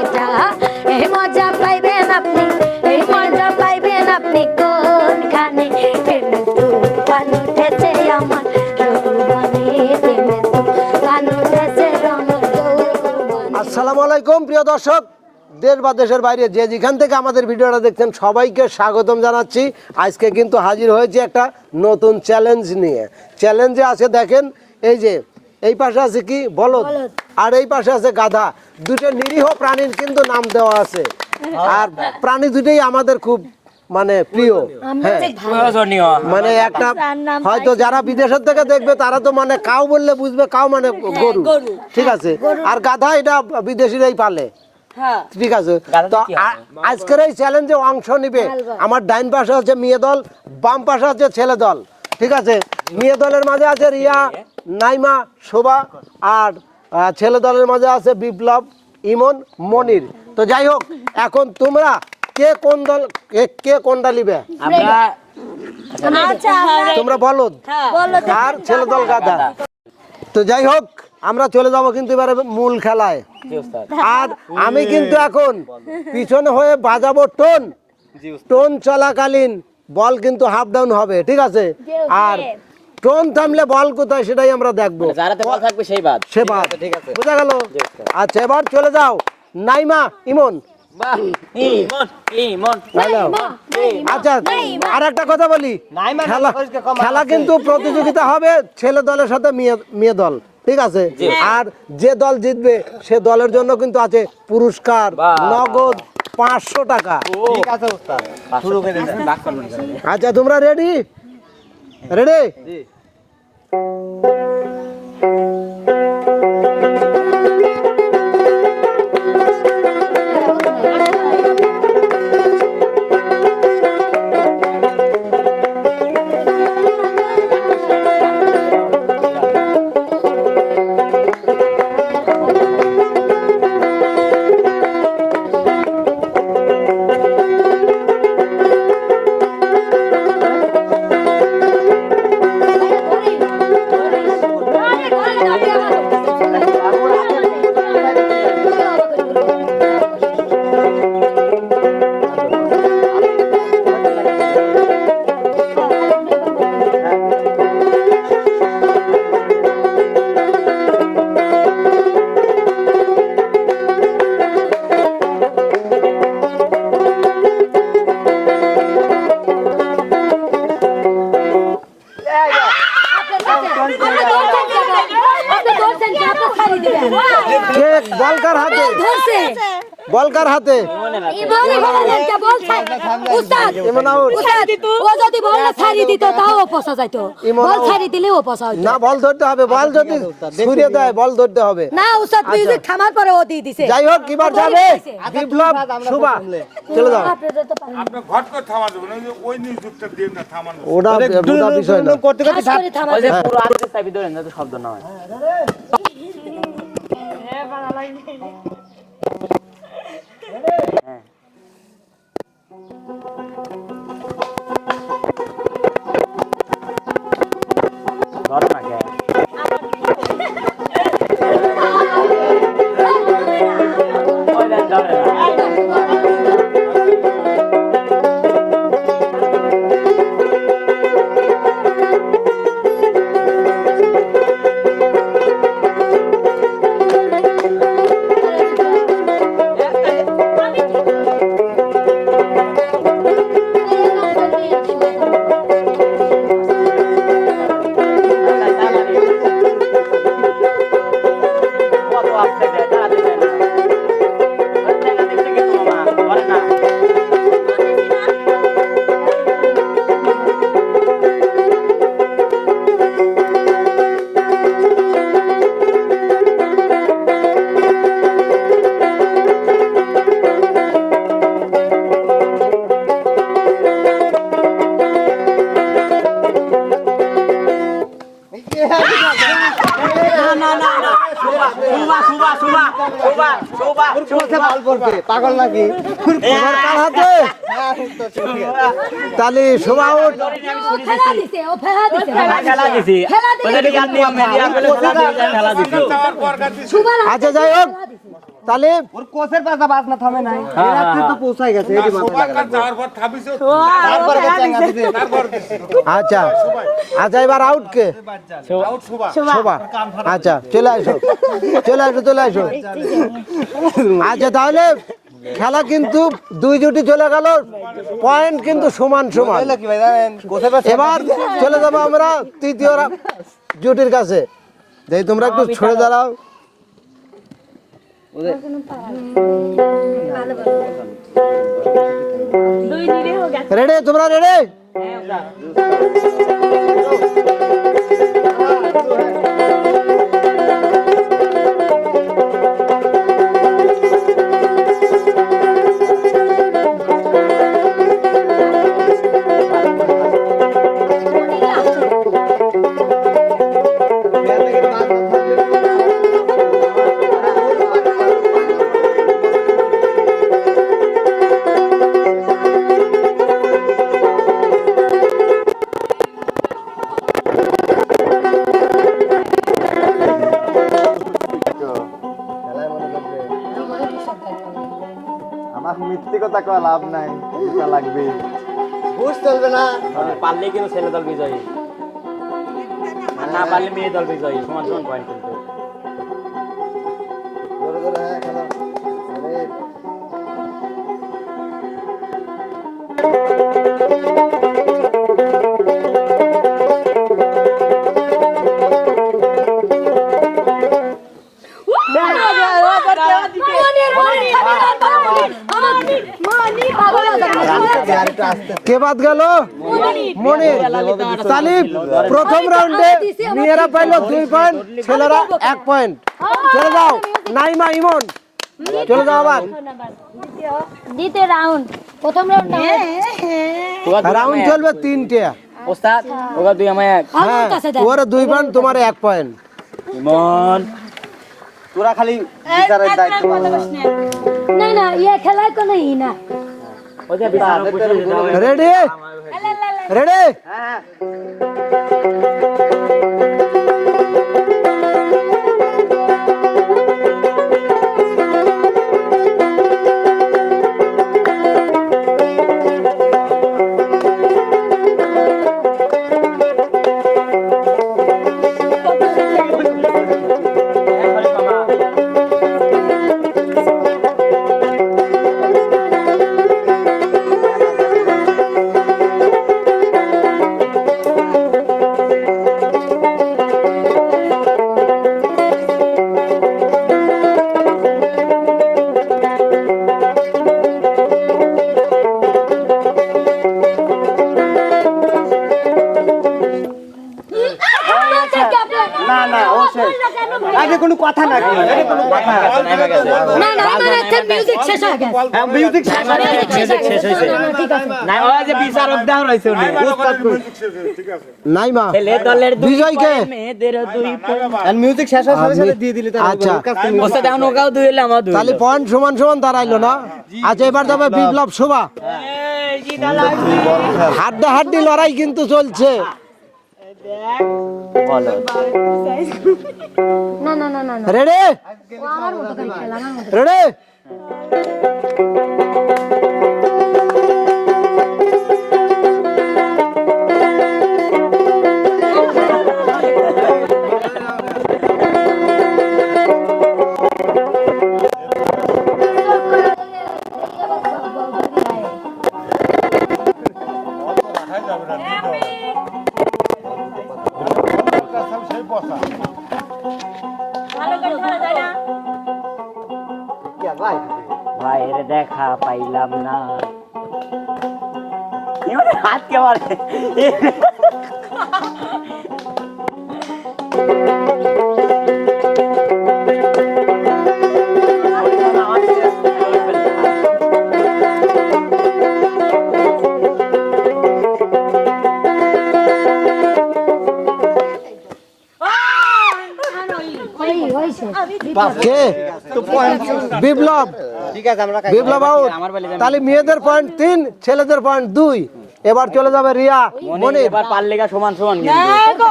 এটা এই মজা পাইবেন আপনি এই মজা পাইবেন আপনি কোনখানে? প্রেমে তুফান উঠেছে আমার যৌবনে প্রেমে তুফান উঠেছে আমার যৌবনে আসসালামু আলাইকুম প্রিয় দর্শক। দেশ বা দেশের বাইরে যে যেখান থেকে আমাদের ভিডিওটা দেখছেন সবাইকে স্বাগতম জানাচ্ছি। আজকে কিন্তু হাজির হয়েছে একটা নতুন চ্যালেঞ্জ নিয়ে। চ্যালেঞ্জে আছে দেখেন এই যে এই পাশে আছে কি? বলদ। আর এই পাশে আছে গাধা। দুটো নিরীহ প্রাণীর কিন্তু নাম দেওয়া আছে। আর প্রাণী দুটোই আমাদের খুব মানে প্রিয়। হ্যাঁ। মানে একটা হয়তো যারা বিদেশের থেকে দেখবে তারা তো মানে কাউ বললে বুঝবে কাউ মানে গরু। ঠিক আছে? আর গাধা এটা বিদেশিরাই পালে। ঠিক আছে? তো আজকের এই চ্যালেঞ্জে অংশ নিবে। আমার ডাইন পাশে আছে মেয়ে দল বাম পাশে আছে ছেলে দল। ঠিক আছে? মেয়ে দলের মাঝে আছে রিয়া নাইমা শোভা আর ছেলে দলের মাঝে আছে বিপ্লব ইমন মনির। তো যাই হোক এখন তোমরা কে কোন দল কে- কে কোনটা নিবে? আমরা আচ্ছা তোমরা বলো। আর ছেলে দল গাদা তো যাই হোক আমরা চলে যাব কিন্তু এবারে মূল খেলায়। আর আমি কিন্তু এখন পিছনে হয়ে বাজাবো টোন। টোন চলাকালীন বল কিন্তু হাফ ডাউন হবে ঠিক আছে? আর টোন থামলে বল কোথায় সেটাই আমরা দেখব। যারাতে বল থাকবে সেই বাদ। সে বাদ। ঠিক আছে বোঝা গেল? আচ্ছা এবার চলে যাও। নাইমা ইমন। আচ্ছা আর একটা কথা বলি। খেলা খেলা কিন্তু প্রতিযোগিতা হবে ছেলে দলের সাথে মেয়ে মেয়ে দল। ঠিক আছে? আর যে দল জিতবে সে দলের জন্য কিন্তু আছে পুরস্কার নগদ পাঁচশো টাকা। ঠিক আছে উস্তাদ। শুরু করে দেন। বাক করুন আচ্ছা তোমরা রেডি রেডি কে বলকার হাতে? বলকার হাতে? ইমন আউট ও যদি বল ছাড়ি দিত তাও পচা যাইতো। বল ছাড়ি দিলেও পচা হইতো। না বল ধরতে হবে বল যদি ছুড়ে দেয় বল ধরতে হবে। না উস্তাদ মিউজিক থামার পরে ও দিয়ে দিছে। যাই হোক কিবার যাবে? বিপ্লব শুভা চলে যাও। আপনি ঘট করে থামা দেবেন ওই নিউজটা দিয়ে না থামানো। ওটা ওটা বিষয় না। খাস করে থামার ওই যে পুরো আজকে চাবি ধরেন যাতে শব্দ না হয়। হ্যাঁ। দিছি নাকি তাহলে শোভা আচ্ছা যাই হোক। তাহলে ওর বাজ না থামে নাই। হ্যাঁ, তো হ্যাঁ। পৌঁছাই গেছে এই সবার যাওয়ার পর থামিছে। তারপরে কে দিছে তারপর আচ্ছা। আচ্ছা এবার আউট কে? আউট শোভা। শোভা। আচ্ছা চলে আসো। চলে আসো চলে আসো। আচ্ছা তাহলে খেলা কিন্তু দুই জুটি চলে গেল। পয়েন্ট কিন্তু সমান সমান। এবার চলে যাব আমরা তৃতীয় জুটির কাছে। দেখি তোমরা একটু ছড়ে দাঁড়াও। রেডি তোমরা রেডি আমার কথা কয় লাভ নাই এটা লাগবে। ঘুষ চলবে না। পারলে কিন্তু ছেলে দল বিজয়ী। আর না পারলে মেয়ে দল বিজয়ী সমান সমান পয়েন্ট কিন্তু। কে বাদ গেল? মনির। তাহলে প্রথম রাউন্ডে মেয়েরা পাইলো দুই পয়েন্ট ছেলেরা এক পয়েন্ট চলে যাও নাইমা ইমন। চলে যাও আবার। দ্বিতীয় রাউন্ড প্রথম রাউন্ড রাউন্ড চলবে তিনটে। ওস্তাদ দুই আমায় এক। হ্যাঁ। ওরা দুই পয়েন্ট তোমার এক পয়েন্ট ইমন। তোরা খালি বিচারের দায়িত্ব। না না ইয়ে খেলায় কোনো ই না। ওই যে আগে কোনো কথা না কি আগে কোনো কথা না না আমার একটা মিউজিক শেষ হয়ে গেছে হ্যাঁ মিউজিক শেষ হয়ে গেছে না, না, ঠিক না ওই যে বিচারক দেওয়া রইছে উনি ঠিক আছে নাইমা ছেলে দলের দুই বিজয়কে? মেয়েদের দুই point। মিউজিক শেষ হওয়ার সাথে সাথে দিয়ে দিলে তার আচ্ছা। ওস্তাদ এখন ওগাও দুই হইলে আমার দুই তাহলে পয়েন্ট সমান সমান দাঁড়াইলো না আচ্ছা এবার যাবে বিপ্লব শোভা হাড্ডা হাড্ডি লড়াই কিন্তু চলছে বলো না না না না না রেডি ও আমার মতো করে খেলা আমার মতো রেডি দেখা পাইলাম না। হাত কে মারে? কে বিপ্লব! ঠিক আছে আমরা বিপ্লব আউট। তাহলে মেয়েদের পয়েন্ট তিন ছেলেদের পয়েন্ট দুই। এবার চলে যাবে রিয়া। মনির এবার পারলে গা সমান সমান কিন্তু।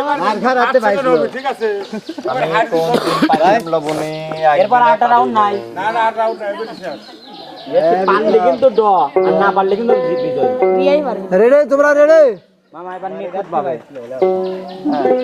এবার আটশো হবে, ঠিক আছে। এবার হার কোন দিন পাইলাম লবণে এরপর আটটা রাউন্ড নাই। না না আর রাউন্ড নাই পারলে কিন্তু ড আর না পারলে কিন্তু বিজয় বিয়েই তোমরা রেডি মামা এবার নিখুঁত পাবে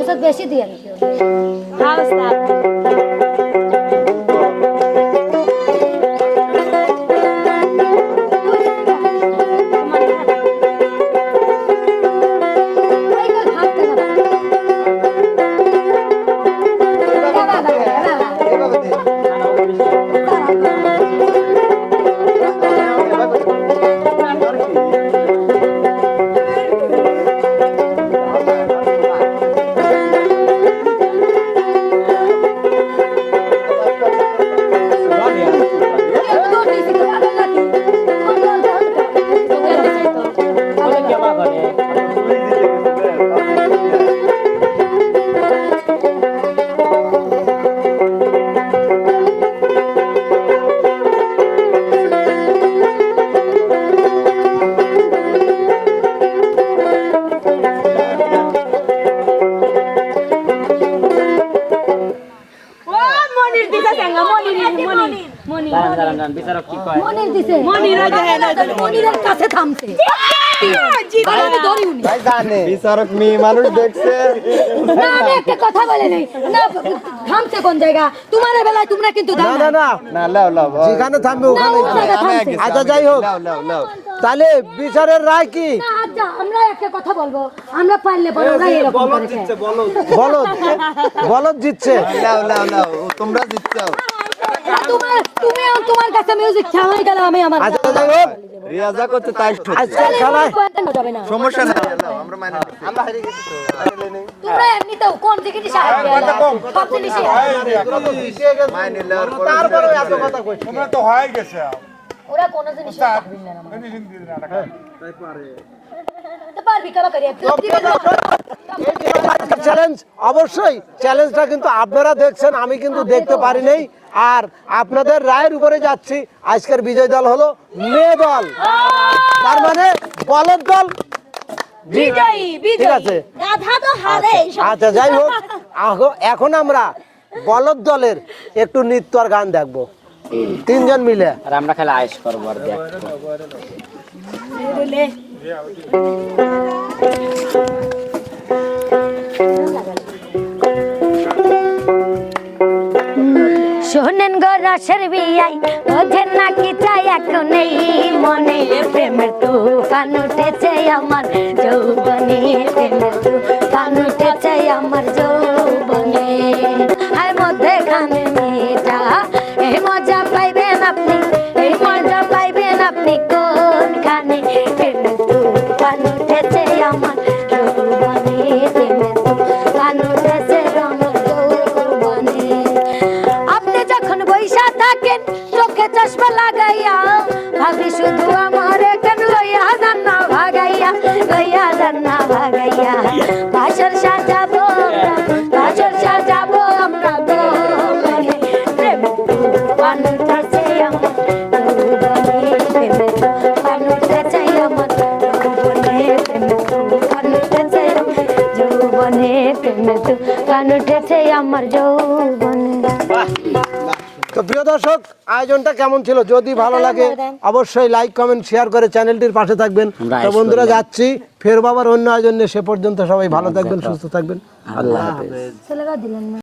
ওষুধ বেশি দিয়ে মনির দিছে মনির মনিরের কাছে থামছে। আমি ধরি উনি। ভাই জানে। বিচারক মেয়ে মানুষ দেখছে। না আমি একটা কথা বলে নেই। না থামছে কোন জায়গা? তোমার বেলায় তোমরা কিন্তু না না। না না। লাও লাও যেখানে থামবে ওখানে না, ওখানে আমি থামছে। আগে আচ্ছা, যাই হোক। লাও লাও লাও। তাহলে বিচারের রায় কি? না, আচ্ছা আমরা একটা কথা বলব। আমরা পারলে এরকম বলদ বলদ। জিতছে। লাও লাও লাও তোমরা জিতছাও তোমার তুমি তোমার কাছে মিউজিক থামাই গেলে আমি আমার আচ্ছা যাই রিয়াজা করতে তাই ঠিক। খেলায় সমস্যা নাই। আমরা মাইনে আমরা হেরে গেছি তো। তোমরা এমনিতেও কোন জিনিস সাহায্য সব জিনিসই মাইনে নেওয়ার তারপরে এত কথা কইছি। তোমরা তো হয়ে গেছে। ওরা কোন জিনিস হিন্দি নাটক তো পারবি কেন করি চ্যালেঞ্জ অবশ্যই চ্যালেঞ্জটা কিন্তু আপনারা দেখছেন আমি কিন্তু দেখতে পারি নাই। আর আপনাদের রায়ের উপরে যাচ্ছি। আজকের বিজয় দল হলো মেয়ে দল। তার মানে বলদ দল। ঠিক আছে। হারে আচ্ছা যাই হোক এখন আমরা বলদ দলের একটু নৃত্য আর গান দেখব। তিনজন মিলে। আর আমরা খালি আয়েশ করব আর দেখব। শোনেন গো রসের বিয়াই ওঝেন নাকি চাই এখন নেই মনে। প্রেমের তুফান উঠেছে আমার যৌবনে, প্রেমের তুফান উঠেছে আমার যৌবনে। প্রেম তুফান উঠেছে আমার যৌবনে। তো প্রিয় দর্শক আয়োজনটা কেমন ছিল? যদি ভালো লাগে অবশ্যই লাইক কমেন্ট শেয়ার করে চ্যানেলটির পাশে থাকবেন। তো বন্ধুরা যাচ্ছি। ফের বাবার অন্য আয়োজনে সে পর্যন্ত সবাই ভালো থাকবেন সুস্থ থাকবেন। আল্লাহ হাফেজ। দিলেন না।